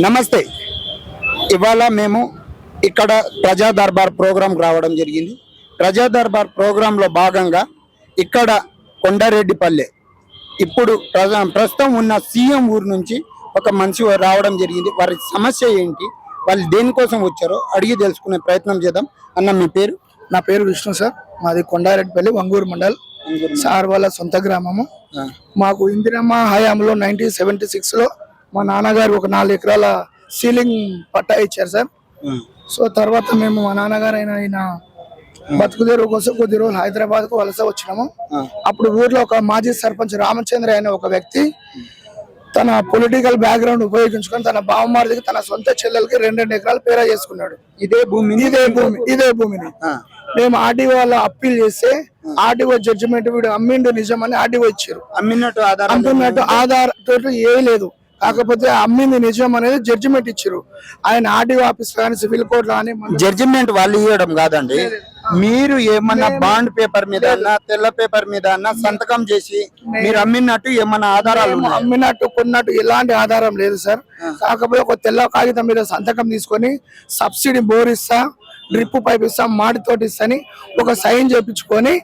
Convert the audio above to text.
నమస్తే. ఇవాళ మేము ఇక్కడ ప్రజా దర్బార్ ప్రోగ్రాం రావడం జరిగింది. ప్రజా దర్బార్ ప్రోగ్రాంలో భాగంగా ఇక్కడ కొండారెడ్డిపల్లె ఇప్పుడు ప్రజ- ప్రస్తుతం ఉన్న సీఎం ఊరు నుంచి ఒక మనిషి రావడం జరిగింది. వారి సమస్య ఏంటి? వాళ్ళు దేనికోసం వచ్చారో అడిగి తెలుసుకునే ప్రయత్నం చేద్దాం. అన్న మీ పేరు? నా పేరు విష్ణు సార్. మాది కొండారెడ్డిపల్లి వంగూరు మండల్. సార్ వాళ్ళ సొంత గ్రామము. మాకు ఇందిరమ్మ హయాంలో నైన్టీన్ సెవెంటీ సిక్స్లో మా నాన్నగారు ఒక నాలుగు ఎకరాల సీలింగ్ పట్టా ఇచ్చారు సార్. సో తర్వాత మేము మా నాన్నగారు అయిన ఆయన బతుకుదేరు కోసం కొద్ది రోజులు హైదరాబాద్కు వలస వచ్చినాము. అప్పుడు ఊర్లో ఒక మాజీ సర్పంచ్ రామచంద్ర అనే ఒక వ్యక్తి తన పొలిటికల్ బ్యాక్గ్రౌండ్ ఉపయోగించుకొని తన బావమారిదికి తన సొంత చెల్లెలకి రెండు రెండు ఎకరాలు పేరా చేసుకున్నాడు. ఇదే భూమిని? ఇదే భూమి ఇదే భూమిని. మేము ఆర్డీఓ వాళ్ళ అప్పీల్ చేస్తే ఆర్డీఓ జడ్జిమెంట్ వీడు అమ్మిండు నిజమని ఆర్డీఓ ఇచ్చారు. అమ్మినట్టు ఆధారం అంటున్నట్టు ఆధార్ తోటి ఏ లేదు. కాకపోతే అమ్మింది నిజం అనేది జడ్జిమెంట్ ఇచ్చారు ఆయన ఆర్డీఓ ఆఫీస్ కానీ సివిల్ కోర్ట్ కానీ జడ్జిమెంట్ వాళ్ళు ఇవ్వడం కాదండి. మీరు ఏమన్నా బాండ్ పేపర్ మీద తెల్ల పేపర్ మీద సంతకం చేసి మీరు అమ్మినట్టు ఏమన్నా ఆధారాలు? అమ్మినట్టు కొన్నట్టు ఎలాంటి ఆధారం లేదు సార్. కాకపోతే ఒక తెల్ల కాగితం మీద సంతకం తీసుకొని సబ్సిడీ బోర్ ఇస్తా డ్రిప్ పైప్ ఇస్తా మాటితోటి ఇస్తా అని ఒక సైన్ చేపించుకొని